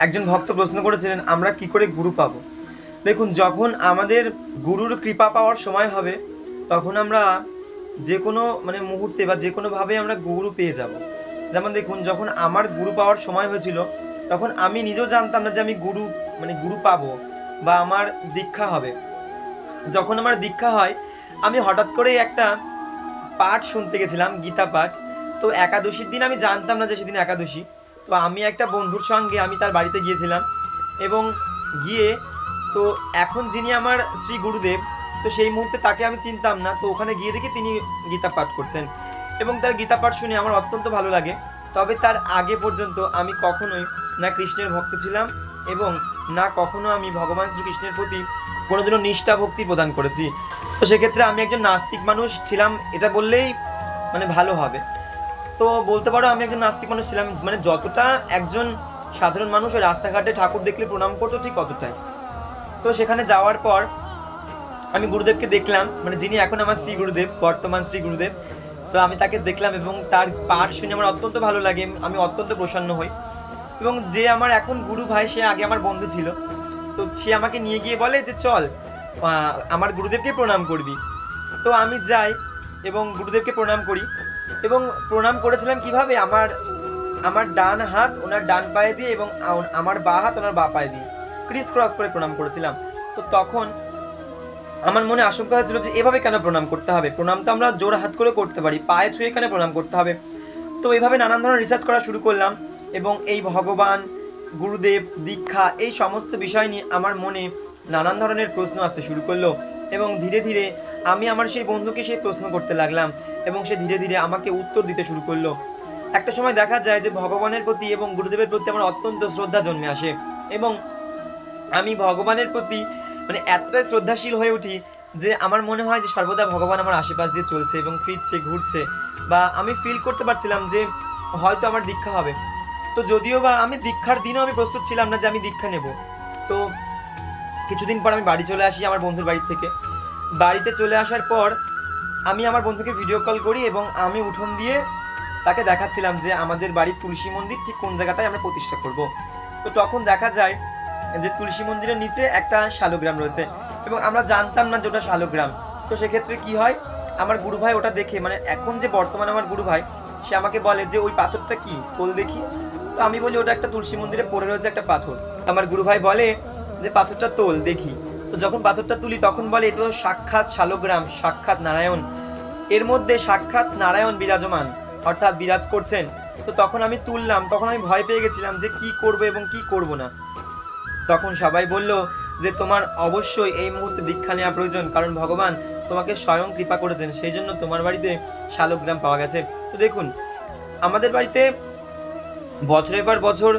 একজন ভক্ত প্রশ্ন করেছিলেন, আমরা কি করে গুরু পাব? দেখুন, যখন আমাদের গুরুর কৃপা পাওয়ার সময় হবে, তখন আমরা যে কোনো মানে মুহূর্তে বা যে কোনোভাবে আমরা গুরু পেয়ে যাব। যেমন দেখুন, যখন আমার গুরু পাওয়ার সময় হয়েছিল, তখন আমি নিজেও জানতাম না যে আমি গুরু মানে গুরু পাবো বা আমার দীক্ষা হবে। যখন আমার দীক্ষা হয়, আমি হঠাৎ করেই একটা পাঠ শুনতে গেছিলাম, গীতা পাঠ। তো একাদশীর দিন আমি জানতাম না যে সেদিন একাদশী। তো আমি একটা বন্ধুর সঙ্গে আমি তার বাড়িতে গিয়েছিলাম এবং গিয়ে তো এখন যিনি আমার শ্রী গুরুদেব, তো সেই মুহূর্তে তাকে আমি চিনতাম না। তো ওখানে গিয়ে দেখি তিনি গীতা পাঠ করছেন এবং তার গীতা পাঠ শুনে আমার অত্যন্ত ভালো লাগে। তবে তার আগে পর্যন্ত আমি কখনোই না কৃষ্ণের ভক্ত ছিলাম এবং না কখনো আমি ভগবান শ্রীকৃষ্ণের প্রতি কোনোদিনও নিষ্ঠা, ভক্তি প্রদান করেছি। তো সেক্ষেত্রে আমি একজন নাস্তিক মানুষ ছিলাম, এটা বললেই মানে ভালো হবে। তো বলতে পারো, আমি একজন নাস্তিক মানুষ ছিলাম। মানে যতটা একজন সাধারণ মানুষ ওই রাস্তাঘাটে ঠাকুর দেখলে প্রণাম করতো ঠিক ততটাই তো সেখানে যাওয়ার পর আমি গুরুদেবকে দেখলাম মানে যিনি এখন আমার শ্রী গুরুদেব, বর্তমান শ্রী গুরুদেব। তো আমি তাকে দেখলাম এবং তার পাঠ শুনে আমার অত্যন্ত ভালো লাগে, আমি অত্যন্ত প্রসন্ন হই। এবং যে আমার এখন গুরু ভাই, সে আগে আমার বন্ধু ছিল। তো সে আমাকে নিয়ে গিয়ে বলে যে, চল আমার গুরুদেবকে প্রণাম করবি। তো আমি যাই এবং গুরুদেবকে প্রণাম করি। এবং প্রণাম করেছিলাম কীভাবে? আমার আমার ডান হাত ওনার ডান পায়ে দিয়ে এবং আমার বা হাত ওনার বা পায়ে দিয়ে ক্রিস ক্রস করে প্রণাম করেছিলাম। তো তখন আমার মনে আশঙ্কা হয়েছিল যে এভাবে কেন প্রণাম করতে হবে? প্রণাম তো আমরা জোর হাত করে করতে পারি, পায়ে ছুঁয়ে কেন প্রণাম করতে হবে? তো এভাবে নানান ধরনের রিসার্চ করা শুরু করলাম এবং এই ভগবান, গুরুদেব, দীক্ষা এই সমস্ত বিষয় নিয়ে আমার মনে নানান ধরনের প্রশ্ন আসতে শুরু করল এবং ধীরে ধীরে আমি আমার সেই বন্ধুকে সেই প্রশ্ন করতে লাগলাম এবং সে ধীরে ধীরে আমাকে উত্তর দিতে শুরু করল। একটা সময় দেখা যায় যে ভগবানের প্রতি এবং গুরুদেবের প্রতি আমার অত্যন্ত শ্রদ্ধা জন্মে আসে এবং আমি ভগবানের প্রতি মানে এতটাই শ্রদ্ধাশীল হয়ে উঠি যে আমার মনে হয় যে সর্বদা ভগবান আমার আশেপাশ দিয়ে চলছে এবং ফিরছে, ঘুরছে বা আমি ফিল করতে পারছিলাম যে হয়তো আমার দীক্ষা হবে। তো যদিও বা আমি দীক্ষার দিনও আমি প্রস্তুত ছিলাম না যে আমি দীক্ষা নেব। তো কিছুদিন পর আমি বাড়ি চলে আসি আমার বন্ধুর বাড়ি থেকে। বাড়িতে চলে আসার পর আমি আমার বন্ধুকে ভিডিও কল করি এবং আমি উঠোন দিয়ে তাকে দেখাচ্ছিলাম যে আমাদের বাড়ির তুলসী মন্দির ঠিক কোন জায়গাটায় আমরা প্রতিষ্ঠা করব। তো তখন দেখা যায় যে তুলসী মন্দিরের নিচে একটা শালগ্রাম রয়েছে এবং আমরা জানতাম না যে ওটা শালগ্রাম। তো সেক্ষেত্রে কি হয়, আমার গুরু ভাই ওটা দেখে মানে এখন যে বর্তমানে আমার গুরু ভাই সে আমাকে বলে যে ওই পাথরটা কি? তোল দেখি। তো আমি বলি, ওটা একটা তুলসী মন্দিরে পড়ে রয়েছে একটা পাথর। আমার গুরু ভাই বলে যে, পাথরটা তোল, দেখি। তো যখন পাথরটা তুলি, তখন বলে, এটা তো সাক্ষাৎ শালগ্রাম, সাক্ষাৎ নারায়ণ। এর মধ্যে সাক্ষাৎ নারায়ণ বিরাজমান, অর্থাৎ বিরাজ করছেন। তো তখন আমি তুললাম, তখন আমি ভয় পেয়ে গেছিলাম যে কি করব এবং কি করব না। তখন সবাই বলল যে, তোমার অবশ্যই এই মুহূর্তে দীক্ষা নেওয়া প্রয়োজন, কারণ ভগবান তোমাকে স্বয়ং কৃপা করেছেন। সেই জন্য তোমার বাড়িতে শালগ্রাম পাওয়া গেছে। তো দেখুন, আমাদের বাড়িতে বছরের পর বছর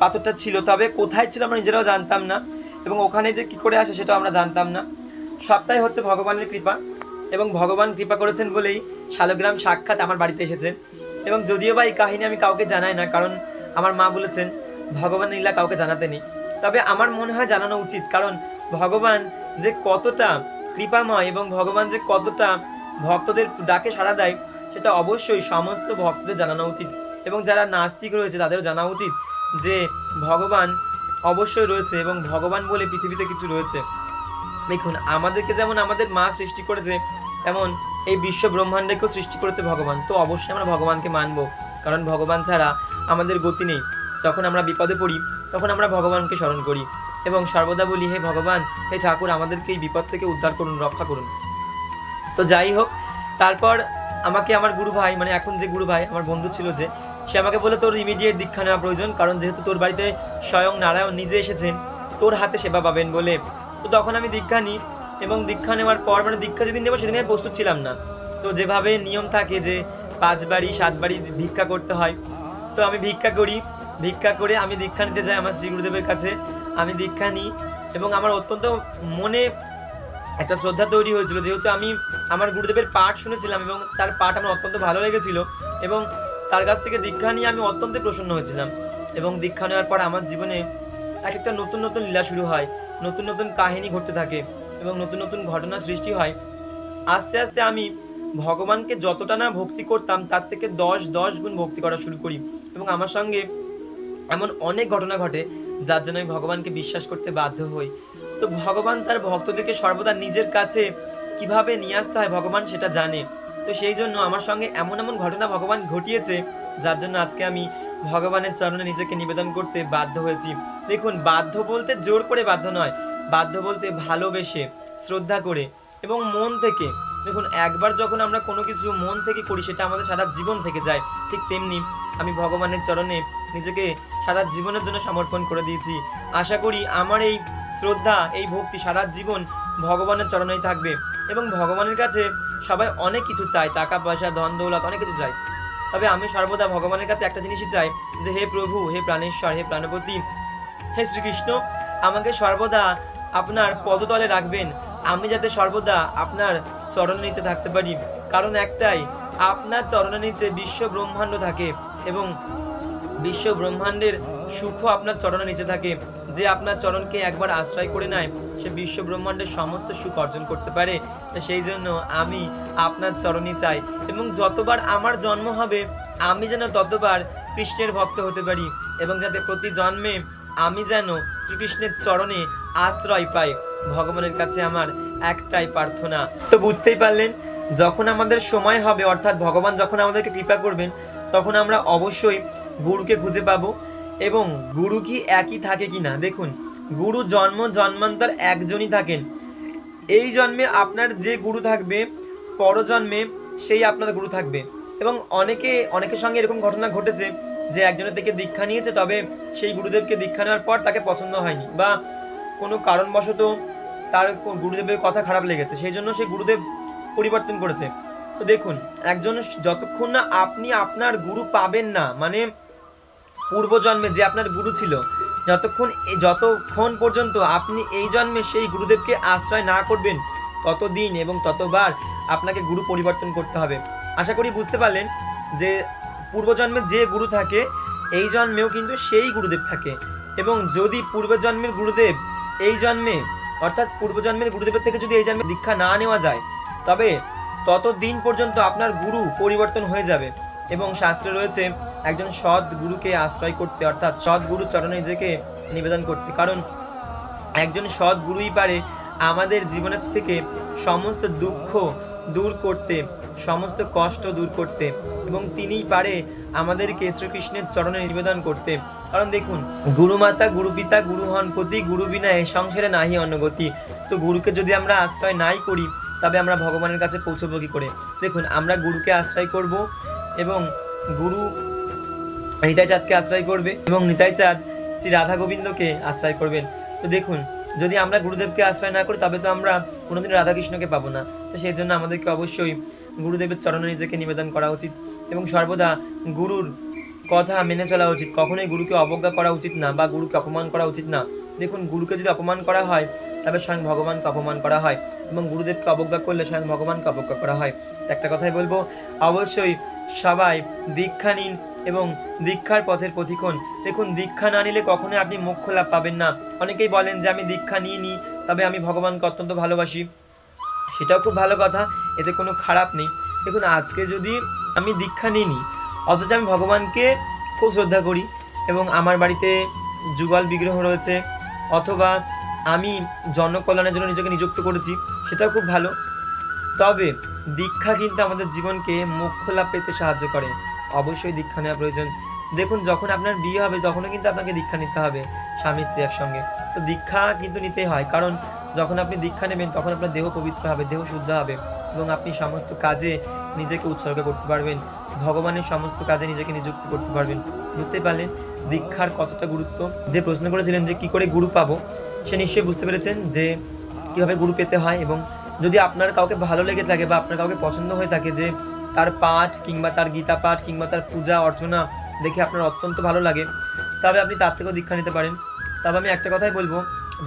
পাথরটা ছিল, তবে কোথায় ছিল আমরা নিজেরাও জানতাম না। এবং ওখানে যে কি করে আসে সেটা আমরা জানতাম না। সবটাই হচ্ছে ভগবানের কৃপা এবং ভগবান কৃপা করেছেন বলেই শালগ্রাম সাক্ষাৎ আমার বাড়িতে এসেছেন এবং যদিও বা এই কাহিনী আমি কাউকে জানাই না, কারণ আমার মা বলেছেন ভগবানের লীলা কাউকে জানাতে নেই। তবে আমার মনে হয় জানানো উচিত, কারণ ভগবান যে কতটা কৃপাময় এবং ভগবান যে কতটা ভক্তদের ডাকে সাড়া দেয়, সেটা অবশ্যই সমস্ত ভক্তদের জানানো উচিত। এবং যারা নাস্তিক রয়েছে তাদেরও জানা উচিত যে ভগবান অবশ্যই রয়েছে এবং ভগবান বলে পৃথিবীতে কিছু রয়েছে। দেখুন, আমাদেরকে যেমন আমাদের মা সৃষ্টি করেছে, তেমন এই বিশ্ব ব্রহ্মাণ্ডকেও সৃষ্টি করেছে ভগবান। তো অবশ্যই আমরা ভগবানকে মানবো, কারণ ভগবান ছাড়া আমাদের গতি নেই। যখন আমরা বিপদে পড়ি, তখন আমরা ভগবানকে স্মরণ করি। এবং সর্বদা বলি, হে ভগবান, হে ঠাকুর, আমাদেরকে এই বিপদ থেকে উদ্ধার করুন, রক্ষা করুন। তো যাই হোক, তারপর আমাকে আমার গুরু ভাই মানে এখন যে গুরু ভাই আমার বন্ধু ছিল যে সে আমাকে বলে তোর ইমিডিয়েট দীক্ষা নেওয়া প্রয়োজন, কারণ যেহেতু তোর বাড়িতে স্বয়ং নারায়ণ নিজে এসেছেন, তোর হাতে সেবা পাবেন বলে। তো তখন আমি দীক্ষা নিই এবং দীক্ষা নেওয়ার পর মানে দীক্ষা যেদিন নেব সেদিন আমি প্রস্তুত ছিলাম না। তো যেভাবে নিয়ম থাকে যে পাঁচ বাড়ি, সাত বাড়ি ভিক্ষা করতে হয়, তো আমি ভিক্ষা করি। ভিক্ষা করে আমি দীক্ষা নিতে যাই আমার শ্রী গুরুদেবের কাছে। আমি দীক্ষা নিই এবং আমার অত্যন্ত মনে একটা শ্রদ্ধা তৈরি হয়েছিল। যেহেতু আমি আমার গুরুদেবের পাঠ শুনেছিলাম এবং তার পাঠ আমার অত্যন্ত ভালো লেগেছিল এবং তার কাছ থেকে দীক্ষা নিয়ে আমি অত্যন্ত প্রসন্ন হয়েছিলাম। এবং দীক্ষা নেওয়ার পর আমার জীবনে এক একটা নতুন নতুন লীলা শুরু হয়, নতুন নতুন কাহিনী ঘটতে থাকে এবং নতুন নতুন ঘটনা সৃষ্টি হয়। আস্তে আস্তে আমি ভগবানকে যতটা না ভক্তি করতাম, তার থেকে দশ দশ গুণ ভক্তি করা শুরু করি। এবং আমার সঙ্গে এমন অনেক ঘটনা ঘটে, যার জন্য আমি ভগবানকে বিশ্বাস করতে বাধ্য হই। তো ভগবান তার ভক্তদেরকে সর্বদা নিজের কাছে কীভাবে নিয়ে আসতে হয় ভগবান সেটা জানে। তো সেই জন্য আমার সঙ্গে এমন এমন ঘটনা ভগবান ঘটিয়েছে, যার জন্য আজকে আমি ভগবানের চরণে নিজেকে নিবেদন করতে বাধ্য হয়েছি। দেখুন, বাধ্য বলতে জোর করে বাধ্য নয়, বাধ্য বলতে ভালোবেসে, শ্রদ্ধা করে এবং মন থেকে। দেখুন, একবার যখন আমরা কোনো কিছু মন থেকে করি, সেটা আমাদের সারা জীবন থেকে যায়। ঠিক তেমনি আমি ভগবানের চরণে নিজেকে সারা জীবনের জন্য সমর্পণ করে দিয়েছি। আশা করি আমার এই শ্রদ্ধা, এই ভক্তি সারা জীবন ভগবানের চরণেই থাকবে। এবং ভগবানের কাছে সবাই অনেক কিছু চায়, টাকা পয়সা, ধন দৌলত, অনেক কিছু চায়। তবে আমি সর্বদা ভগবানের কাছে একটা জিনিসই চাই যে, হে প্রভু, হে প্রাণেশ্বর, হে প্রাণপতি হে শ্রীকৃষ্ণ, আমাকে সর্বদা আপনার পদতলে রাখবেন। আমি যাতে সর্বদা আপনার চরণ নিচে থাকতে পারি। কারণ একটাই, আপনার চরণের নিচে বিশ্ব ব্রহ্মাণ্ড থাকে এবং বিশ্ব ব্রহ্মাণ্ডের সুখও আপনার চরণের নিচে থাকে। যে আপনার চরণকে একবার আশ্রয় করে নেয়, সে বিশ্ব ব্রহ্মাণ্ডের সমস্ত সুখ অর্জন করতে পারে। সেই জন্য আমি আপনার চরণই চাই এবং যতবার আমার জন্ম হবে, আমি যেন ততবার কৃষ্ণের ভক্ত হতে পারি এবং যাতে প্রতি জন্মে আমি যেন শ্রীকৃষ্ণের চরণে আশ্রয় পাই। ভগবানের কাছে আমার একটাই প্রার্থনা। তো বুঝতেই পারলেন, যখন আমাদের সময় হবে, অর্থাৎ ভগবান যখন আমাদেরকে কৃপা করবেন, তখন আমরা অবশ্যই গুরুকে খুঁজে পাবো। এবং গুরু কি একই থাকে কি না দেখুন, গুরু জন্ম, জন্মান্তর একজনই থাকেন। এই জন্মে আপনার যে গুরু থাকবে, পরজন্মে সেই আপনার গুরু থাকবে। এবং অনেকে, অনেকের সঙ্গে এরকম ঘটনা ঘটেছে যে একজনের থেকে দীক্ষা নিয়েছে, তবে সেই গুরুদেবকে দীক্ষা নেওয়ার পর তাকে পছন্দ হয়নি বা কোনো কারণবশত তার গুরুদেবের কথা খারাপ লেগেছে। সেই জন্য সেই গুরুদেব পরিবর্তন করেছে। তো দেখুন, একজন যতক্ষণ না আপনি আপনার গুরু পাবেন না মানে পূর্বজন্মে যে আপনার গুরু ছিল, যতক্ষণ যতক্ষণ পর্যন্ত আপনি এই জন্মে সেই গুরুদেবকে আশ্রয় না করবেন, ততদিন এবং ততবার আপনাকে গুরু পরিবর্তন করতে হবে। আশা করি বুঝতে পারলেন যে পূর্বজন্মে যে গুরু থাকে, এই জন্মেও কিন্তু সেই গুরুদেব থাকে। এবং যদি পূর্বজন্মের গুরুদেব এই জন্মে, অর্থাৎ পূর্বজন্মের গুরুদেবের থেকে যদি এই জন্মে দীক্ষা না নেওয়া যায়, তবে তত দিন পর্যন্ত আপনার গুরু পরিবর্তন হয়ে যাবে। এবং শাস্ত্রে রয়েছে একজন সৎ গুরুকে আশ্রয় করতে, অর্থাৎ সৎ গুরু চরণে নিজেকে নিবেদন করতে। কারণ একজন সৎ গুরুই পারে আমাদের জীবনের থেকে সমস্ত দুঃখ দূর করতে, সমস্ত কষ্ট দূর করতে এবং তিনিই পারে আমাদেরকে শ্রীকৃষ্ণের চরণে নিবেদন করতে। কারণ দেখুন, গুরুমাতা, গুরুপিতা গুরু হন পতি গুরু বিনা এ সংসারে নাহি অন্নগতি তো গুরুকে যদি আমরা আশ্রয় নাই করি, তবে আমরা ভগবানের কাছে পৌঁছবো কি করে? দেখুন, আমরা গুরুকে আশ্রয় করব এবং গুরু নিতাই চাঁদকে আশ্রয় করবে এবং নিতাই চাঁদ শ্রী রাধা গোবিন্দকে আশ্রয় করবেন। তো দেখুন, যদি আমরা গুরুদেবকে আশ্রয় না করি, তবে তো আমরা কোনোদিন রাধাকৃষ্ণকে পাবো না। তো সেই জন্য আমাদেরকে অবশ্যই গুরুদেবের চরণে নিজেকে নিবেদন করা উচিত এবং সর্বদা গুরুর কথা মেনে চলা উচিত। কখনোই গুরুকে অবজ্ঞা করা উচিত না বা গুরুকে অপমান করা উচিত না। দেখুন, গুরুকে যদি অপমান করা হয়, তবে স্বয়ং ভগবানকে অপমান করা হয় এবং গুরুদেবকে অবজ্ঞা করলে স্বয়ং ভগবানকে অবজ্ঞা করা হয়। একটা কথাই বলব, অবশ্যই সবাই দীক্ষা নিন এবং দীক্ষার পথের প্রতিক্ষণ দেখুন, দীক্ষা না নিলে কখনোই আপনি মোক্ষ লাভ পাবেন না। অনেকেই বলেন যে, আমি দীক্ষা নিয়ে নিই তবে আমি ভগবানকে অত্যন্ত ভালোবাসি। সেটাও খুব ভালো কথা, এতে কোনো খারাপ নেই। দেখুন, আজকে যদি আমি দীক্ষা নিই অথচ আমি ভগবানকে খুব শ্রদ্ধা করি এবং আমার বাড়িতে যুগল বিগ্রহ রয়েছে অথবা আমি জনকল্যাণের জন্য নিজেকে নিযুক্ত করেছি, সেটাও খুব ভালো। তবে দীক্ষা কিন্তু আমাদের জীবনকে মোক্ষ লাভ পেতে সাহায্য করে। অবশ্যই দীক্ষা নেওয়া প্রয়োজন। দেখুন, যখন আপনার বিয়ে হবে, তখনও কিন্তু আপনাকে দীক্ষা নিতে হবে স্বামী স্ত্রী একসঙ্গে। তো দীক্ষা কিন্তু নিতেই হয়, কারণ যখন আপনি দীক্ষা নেবেন, তখন আপনার দেহ পবিত্র হবে, দেহ শুদ্ধ হবে। এবং আপনি সমস্ত কাজে নিজেকে উৎসর্গ করতে পারবেন। ভগবানের সমস্ত কাজে নিজেকে নিযুক্ত করতে পারবেন। বুঝতে পারলেন? দীক্ষার কতটা গুরুত্ব? যে প্রশ্ন করেছিলেন যে কি করে গুরু পাবো, সে নিশ্চয়ই বুঝতে পেরেছেন যে কীভাবে গুরু পেতে হয় এবং যদি আপনার কাউকে ভালো লেগে থাকে বা আপনার কাউকে পছন্দ হয়ে থাকে যে তার পাঠ কিংবা তার গীতা পাঠ কিংবা তার পূজা, অর্চনা দেখে আপনার অত্যন্ত ভালো লাগে, তবে আপনি তার থেকেও দীক্ষা নিতে পারেন। তবে আমি একটা কথাই বলব,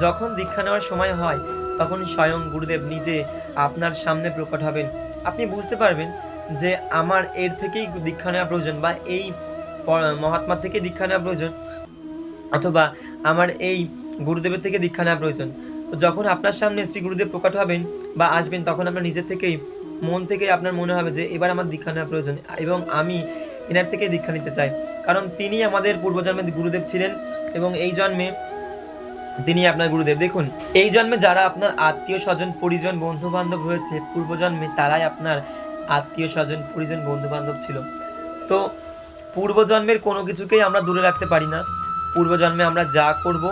যখন দীক্ষা নেওয়ার সময় হয় তখন স্বয়ং গুরুদেব নিজে আপনার সামনে প্রকট হবেন। আপনি বুঝতে পারবেন যে আমার এর থেকেই দীক্ষা নেওয়া প্রয়োজন বা এই প- মহাত্মা থেকে দীক্ষা নেওয়া প্রয়োজন অথবা আমার এই গুরুদেবের থেকে দীক্ষা নেওয়া প্রয়োজন। তো যখন আপনার সামনে শ্রী গুরুদেব প্রকট হবেন বা আসবেন, তখন আপনার নিজের থেকেই, মন থেকে আপনার মনে হবে যে এবার আমার দীক্ষা নেওয়া প্রয়োজন এবং আমি এনার থেকে দীক্ষা নিতে চাই। কারণ তিনি আমাদের পূর্বজন্মের গুরুদেব ছিলেন এবং এই জন্মে তিনি আপনার গুরুদেব। দেখুন, এই জন্মে যারা আপনার আত্মীয় স্বজন, পরিজন বন্ধু বান্ধব হয়েছে, পূর্বজন্মে তারাই আপনার আত্মীয় স্বজন, পরিজন বন্ধু বান্ধব ছিল। তো পূর্বজন্মের কোনো কিছুকেই আমরা দূরে রাখতে পারি না। পূর্বজন্মে আমরা যা করব,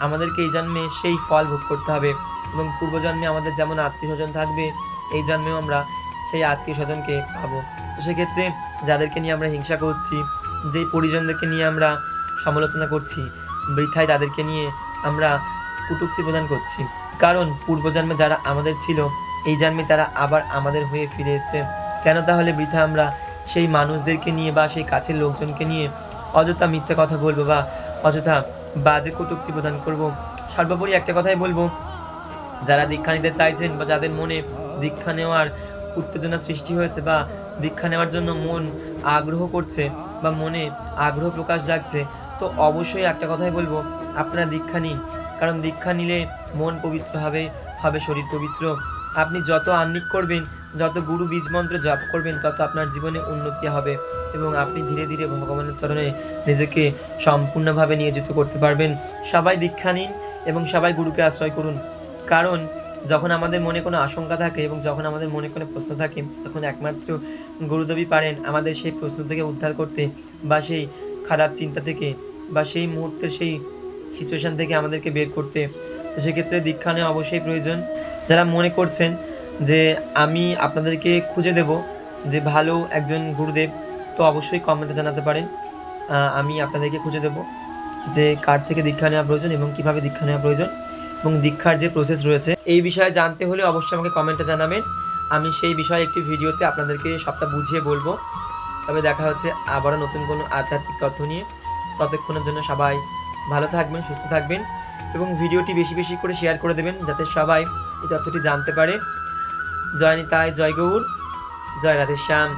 আমাদেরকে এই জন্মে সেই ফল ভোগ করতে হবে। এবং পূর্বজন্মে আমাদের যেমন আত্মীয় স্বজন থাকবে, এই জন্মেও আমরা সেই আত্মীয় স্বজনকে পাবো। তো সেক্ষেত্রে যাদেরকে নিয়ে আমরা হিংসা করছি, যেই পরিজনদেরকে নিয়ে আমরা সমালোচনা করছি, বৃথায় তাদেরকে নিয়ে আমরা কুটুক্তি প্রদান করছি। কারণ পূর্বজন্মে যারা আমাদের ছিল, এই জন্মে তারা আবার আমাদের হয়ে ফিরে এসছে। কেন তাহলে বৃথা আমরা সেই মানুষদেরকে নিয়ে বা সেই কাছের লোকজনকে নিয়ে অযথা মিথ্যা কথা বলব বা অযথা বাজে কটুক্তি প্রদান করব? সর্বোপরি একটা কথাই বলব, যারা দীক্ষা নিতে চাইছেন বা যাদের মনে দীক্ষা নেওয়ার উত্তেজনা সৃষ্টি হয়েছে বা দীক্ষা নেওয়ার জন্য মন আগ্রহ করছে বা মনে আগ্রহ প্রকাশ জাগছে তো অবশ্যই একটা কথাই বলব, আপনারা দীক্ষা নিন। কারণ দীক্ষা নিলে মন পবিত্র হবে হবে শরীর পবিত্র। আপনি যত আহ্নিক করবেন, যত গুরু বীজ মন্ত্র জপ করবেন, তত আপনার জীবনে উন্নতি হবে এবং আপনি ধীরে ধীরে ভগবানের চরণে নিজেকে সম্পূর্ণভাবে নিয়োজিত করতে পারবেন। সবাই দীক্ষা নিন এবং সবাই গুরুকে আশ্রয় করুন। কারণ যখন আমাদের মনে কোনো আশঙ্কা থাকে এবং যখন আমাদের মনে কোনো প্রশ্ন থাকে, তখন একমাত্র গুরুদেবী পারেন আমাদের সেই প্রশ্ন থেকে উদ্ধার করতে বা সেই খারাপ চিন্তা থেকে বা সেই মুহূর্তের সেই সিচুয়েশন থেকে আমাদেরকে বের করতে। তো সেক্ষেত্রে দীক্ষা নেওয়া অবশ্যই প্রয়োজন। যারা মনে করছেন যে আমি আপনাদেরকে খুঁজে দেব যে ভালো একজন গুরুদেব, তো অবশ্যই কমেন্টে জানাতে পারেন। আমি আপনাদেরকে খুঁজে দেব যে কার থেকে দীক্ষা নেওয়া প্রয়োজন এবং কীভাবে দীক্ষা নেওয়া প্রয়োজন এবং দীক্ষার যে প্রসেস রয়েছে, এই বিষয়ে জানতে হলে অবশ্যই আমাকে কমেন্টে জানাবেন। আমি সেই বিষয়ে একটি ভিডিওতে আপনাদেরকে সবটা বুঝিয়ে বলব। তবে দেখা হচ্ছে আবারও নতুন কোনো আধ্যাত্মিক তথ্য নিয়ে। ততক্ষণের জন্য সবাই ভালো থাকবেন, সুস্থ থাকবেন এবং ভিডিওটি বেশি বেশি করে শেয়ার করে দেবেন যাতে সবাই এই তথ্যটি জানতে পারে। জয় নিতায় জয় গৌর, জয় রাধেশ্যাম।